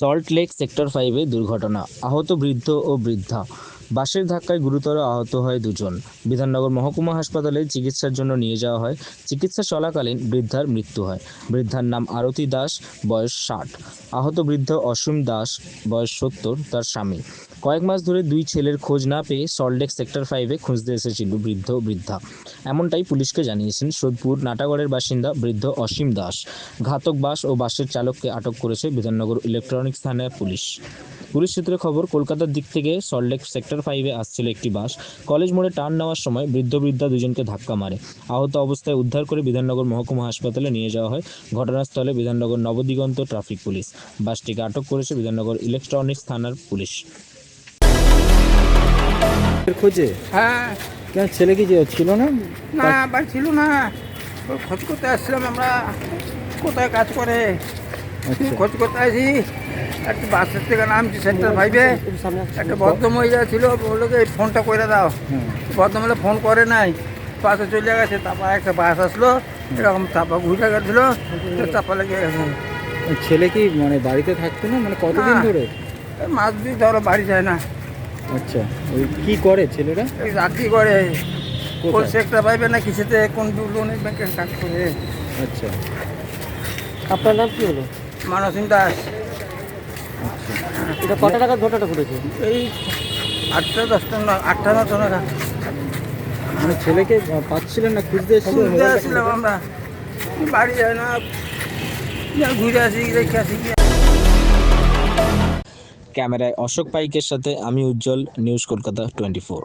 Salt lake sector ফাইভে দুর্ঘটনা। আহত বৃদ্ধ ও বৃদ্ধা। বাসের ধাক্কায় গুরুতর আহত হয় দুজন। বিধাননগর মহকুমা হাসপাতালে চিকিৎসার জন্য নিয়ে যাওয়া হয়। চিকিৎসা চলাকালীন বৃদ্ধার মৃত্যু হয়। বৃদ্ধার নাম আরতি দাস, বয়স ষাট। আহত বৃদ্ধ অসীম দাস, বয়স সত্তর, তার স্বামী। কয়েক মাস ধরে দুই ছেলের খোঁজ না পেয়ে সল্টলেক সেক্টর ফাইভে খুঁজতে এসেছিল বৃদ্ধ বৃদ্ধা। এমনটাই পুলিশকে জানিয়েছেন সোদপুর নাটাগড়ের বাসিন্দা বৃদ্ধ অসীম দাস। ঘাতক বাস ও বাসের চালককে আটক করেছে বিধাননগর ইলেকট্রনিক্স থানার পুলিশ। পুলিশ সূত্রে খবর কলকাতার দিক থেকে সল্টলেক সেক্টর ফাইভে আসছিল একটি বাস। কলেজ মোড়ে টার্ন নেওয়ার সময় বৃদ্ধ বৃদ্ধা দুজনকে ধাক্কা মারে। আহত অবস্থায় উদ্ধার করে বিধাননগর মহকুমা হাসপাতালে নিয়ে যাওয়া হয়। ঘটনাস্থলে বিধাননগর নবদিগন্ত ট্রাফিক পুলিশ। বাসটিকে আটক করেছে বিধাননগর ইলেকট্রনিক্স থানার পুলিশ। খোঁজে? হ্যাঁ। কেন ছেলে কি যে ছিল না? না ছিল না। খোঁজ করতে আসছিলাম আমরা। কোথায় কাজ করে? খোঁজ করতে আসি একটা বাসের থেকে নামছি সেন্টার ফাইভে একটা ভদ্রমহিলা ছিল বলল যে এই ফোনটা করে দাও। ভদ্রমহিলা ফোন করে নাই। বাসে চলে গেছে তারপর একটা বাস আসলো এরকম চাপা ঘুরে গেছিল তো চাপা লেগে গেছে। ছেলে কি মানে বাড়িতে থাকতো না? মানে কতদিন ধরে? মাছ দিয়ে ধরো বাড়ি যায় না। আচ্ছা ওই কি করে ছেলেরা এই রাত্রি করে। কোন সেক্টর পাইবে না কিছুতে কোন লোনের ব্যাংকে কাজ করে। আচ্ছা। আপনার নাম কি হলো? মানসিং দাস এটা কটা টাকার ঘটনাটা ঘটেছে এই আটটা দশটা না আটটা নটা নাগাদ মানে ছেলেকে পাচ্ছিলেন না খুঁজতে ঘুরতে আসছিলাম আমরা। বাড়ি যায় না। ঘুরে আসি রেখে আসি ক্যামেরায় অশোক পাইকের সাথে আমি Ujjwal news Kolkata twenty four.